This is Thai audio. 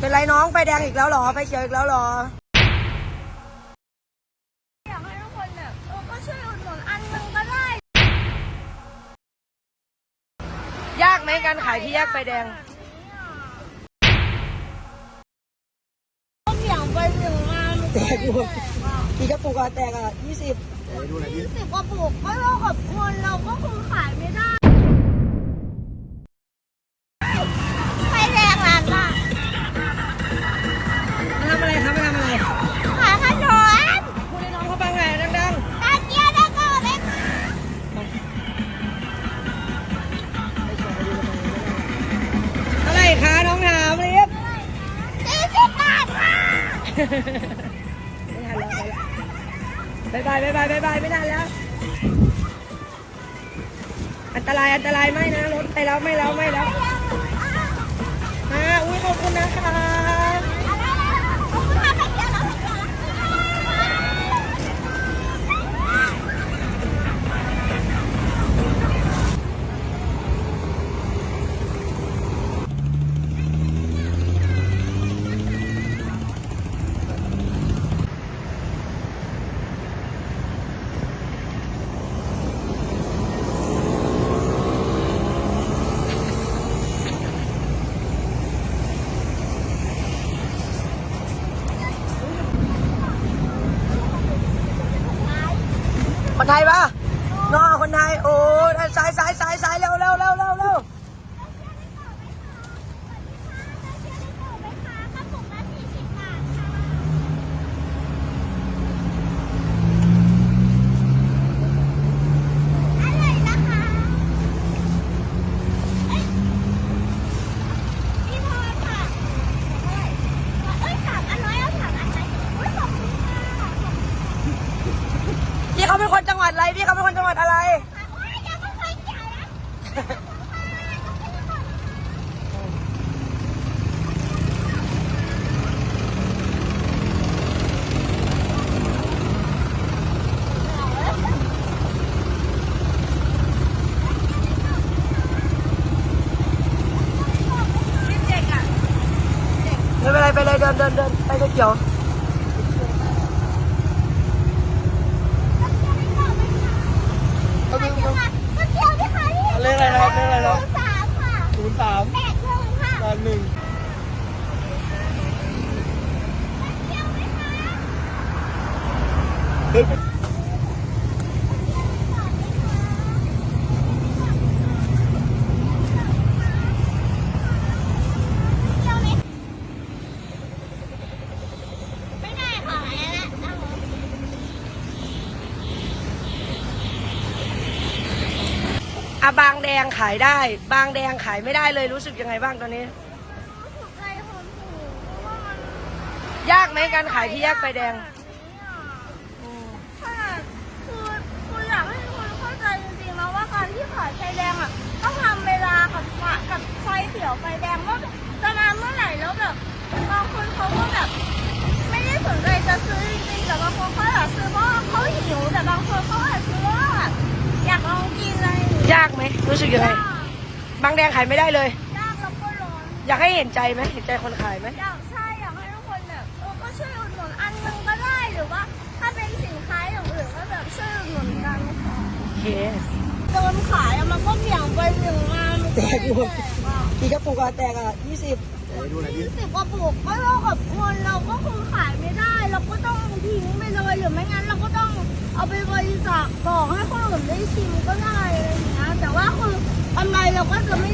เป็นไรน้องไฟแดงอีกแล้วเหรอไฟเขียวอีกแล้วเหรอ อยากให้ทุกคนแบบเออก็ช่วยอุดหนุนอันนึงก็ได้ยากไหมการขายที่แยกไฟแดง ก็เบี่ยงไปเบี่ยงมาแตกอยู่กี่กระปุกอะแตกอะยี่สิบยี่สิบกว่าปลูกก็เท่ากับเงินเราก็คงขายไม่ได้ ไม่ทันแล้วไปแล้วบายบายบายบายบายไม่ทันแล้ว อันตรายอันตรายไม่นะรถไปแล้วไม่แล้วไม่แล้วอ่าอุ้ยขอบคุณนะคะ คนไทยปะน้อคนไทย โอ้สายซ้ายซ้ายซ้ายเร็วเร็วเร็วเร็วเร็ว กระปุกละสี่สิบบาทค่ะอร่อยนะคะเอ้ยพี่พรค่ะเอ้ยสามอันน้อยเอาสามอันไหมอุ้ยขอบคุณค่ะขอบคุณ พี่เขาเป็นคนจังหวัดอะไร พี่เขาเป็นคนจังหวัดอะไรค่ะโอ้ยอย่าเพิ่งไปเกี่ยวนะไม่เป็นไรไปเลยเดินเดินเดินไปเลยเขียว เอาเกี่ยวค่ะเอาเกี่ยวดิค่ะพี่ เลขอะไรนะครับเลขอะไรนะครับ สามค่ะ ศูนย์สาม แปดหนึ่งค่ะ แปดหนึ่ง เกี่ยวไหมคะ เกี่ยวไหมไม่ได้ค่ะ อันนั้นนะเอาอะบางแดงขายได้ บางแดงขายไม่ได้เลยรู้สึกยังไงบ้างตอนนี้รู้สึกใจหดหู่เพราะว่ามันยากไหมการขายที่แยกไฟแดงขนาดคือคืออยากให้ทุกคนเข้าใจจริงๆนะว่าการที่ขายไฟแดงอะต้องทำเวลากับไฟกับ ไฟเขียวไฟแดงว่าจะนานเมื่อไหร่แล้วแบบบางคนเขาก็แบบ ไม่ได้สนใจจะซื้อจริงๆแต่บางคนเขาอยากซื้อเพราะว่าเขาหิวแต่บางคนเขาอาจซื้อว่าแบบอยากลองกินอะไรอย่างเงี้ยยากไหมรู้สึกยังไงบางแดงขายไม่ได้เลย ยากแล้วก็ร้อนอยากให้เห็นใจไหมเห็นใจคนขายไหมอยากใช่อยากให้ทุกคนแบบเออก็ช่วยอุดหนุนอันนึงก็ได้หรือว่า ถ้าเป็นสินค้าอย่างอื่นก็แบบช่วยอุดหนุนกันค่ะโอเคโดนขายอะมันก็เบี่ยงไปเบี่ยงมามันแตกอยู่แต กอะกี่กระปุกอะแตกอะยี่สิบดูหน่อยดิยี่สิบกว่าปลูกก็เท่ากับเงินเราก็คงขายไม่ได้ เราก็ต้องทิ้งไปเลยหรือไม่งั้นเราก็ต้องเอาไปบริจาคบอกให้คนอื่นได้ชิมก็ได้อะไรอย่างเงี้ยแต่ว่าคือกำไรเราก็จะไม่